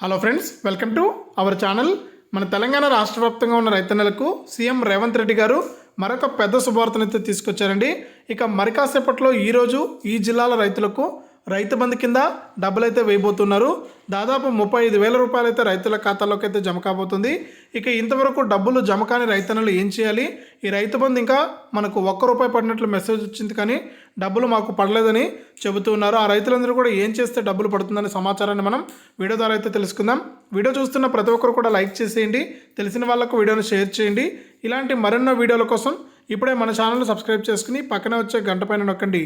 Hello friends welcome to our channel మన తెలంగాణ రాష్ట్ర వ్యాప్తంగా ఉన్న రైతన్నలకు సీఎం రేవంత్ రెడ్డి గారు మరొక పెద్ద శుభవార్తనైతే తీసుకొచ్చారండి. ఇక మరి కాసేపట్లో ఈరోజు ఈ జిల్లాల రైతులకు రైతు బంధు కింద డబ్బులు అయితే వేయబోతున్నారు. దాదాపు ముప్పై ఐదు వేల రూపాయలు అయితే రైతుల ఖాతాలోకి అయితే జమ కాబోతుంది. ఇక ఇంతవరకు డబ్బులు జమ కాని రైతన్నలు ఏం చేయాలి? ఈ రైతు బంధు ఇంకా మనకు ఒక్క రూపాయి పడినట్లు మెసేజ్ వచ్చింది కానీ డబ్బులు మాకు పడలేదని చెబుతూ ఉన్నారు. ఆ రైతులందరూ కూడా ఏం చేస్తే డబ్బులు పడుతుందనే సమాచారాన్ని మనం వీడియో ద్వారా అయితే తెలుసుకుందాం. వీడియో చూస్తున్న ప్రతి ఒక్కరు కూడా లైక్ చేసేయండి. తెలిసిన వాళ్ళకు వీడియోని షేర్ చేయండి. ఇలాంటి మరెన్నో వీడియోల కోసం ఇప్పుడే మన ఛానల్ని సబ్స్క్రైబ్ చేసుకుని పక్కనే వచ్చే గంట పైన నొక్కండి.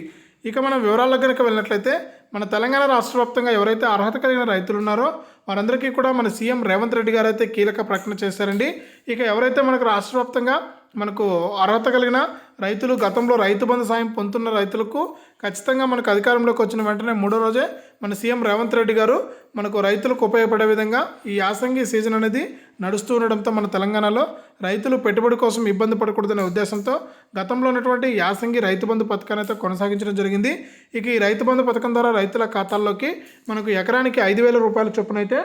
ఇక మనం వివరాల కనుక వెళ్ళినట్లయితే మన తెలంగాణ రాష్ట్ర వ్యాప్తంగా ఎవరైతే అర్హత కలిగిన రైతులు ఉన్నారో వారందరికీ కూడా మన సీఎం రేవంత్ రెడ్డి గారు అయితే కీలక ప్రకటన చేశారండి. ఇక ఎవరైతే మనకు రాష్ట్ర వ్యాప్తంగా మనకు అర్హత కలిగిన రైతులు గతంలో రైతు బంధు సాయం పొందుతున్న రైతులకు ఖచ్చితంగా మనకు అధికారంలోకి వచ్చిన వెంటనే మూడో రోజే మన సీఎం రేవంత్ రెడ్డి గారు మనకు రైతులకు ఉపయోగపడే విధంగా ఈ యాసంగి సీజన్ అనేది నడుస్తూ ఉండడంతో మన తెలంగాణలో రైతులు పెట్టుబడి కోసం ఇబ్బంది పడకూడదనే ఉద్దేశంతో గతంలో ఉన్నటువంటి యాసంగి రైతు బంధు పథకాన్ని అయితే కొనసాగించడం జరిగింది. ఇక ఈ రైతు బంధు పథకం ద్వారా రైతుల ఖాతాల్లోకి మనకు ఎకరానికి ఐదు వేల రూపాయల చొప్పున అయితే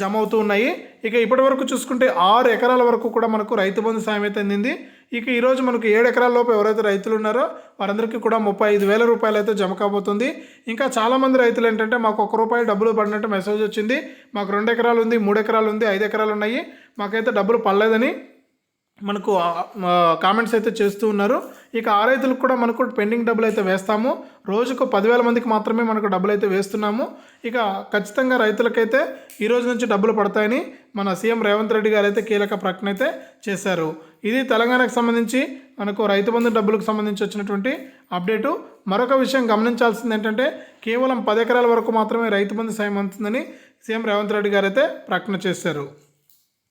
జమ అవుతూ ఉన్నాయి. ఇక ఇప్పటి వరకు చూసుకుంటే ఆరు ఎకరాల వరకు కూడా మనకు రైతు బంధు సాయం అయితే అందింది. ఇక ఈరోజు మనకు ఏడు ఎకరాల లోపు ఎవరైతే రైతులు ఉన్నారో వారందరికీ కూడా ముప్పై ఐదు వేల రూపాయలు అయితే జమ కాబోతుంది. ఇంకా చాలామంది రైతులు ఏంటంటే మాకు ఒక రూపాయి డబ్బులు పడినట్టు మెసేజ్ వచ్చింది. మాకు రెండు ఎకరాలు ఉంది మూడు ఎకరాలు ఉంది ఐదు ఎకరాలు ఉన్నాయి. మాకైతే డబ్బులు పడలేదని మనకు కామెంట్స్ అయితే చేస్తూ ఉన్నారు. ఇక ఆ రైతులకు కూడా మనకు పెండింగ్ డబ్బులు అయితే వేస్తాము. రోజుకు పదివేల మందికి మాత్రమే మనకు డబ్బులు అయితే వేస్తున్నాము. ఇక ఖచ్చితంగా రైతులకైతే ఈ రోజు నుంచి డబ్బులు పడతాయని మన సీఎం రేవంత్ రెడ్డి గారు అయితే కీలక ప్రకటన అయితే చేశారు. ఇది తెలంగాణకు సంబంధించి మనకు రైతు బంధు డబ్బులకు సంబంధించి వచ్చినటువంటి అప్డేటు మరొక విషయం గమనించాల్సింది ఏంటంటే కేవలం పది ఎకరాల వరకు మాత్రమే రైతు బంధు సాయం అందుతుందని సీఎం రేవంత్ రెడ్డి గారు అయితే ప్రకటన చేశారు.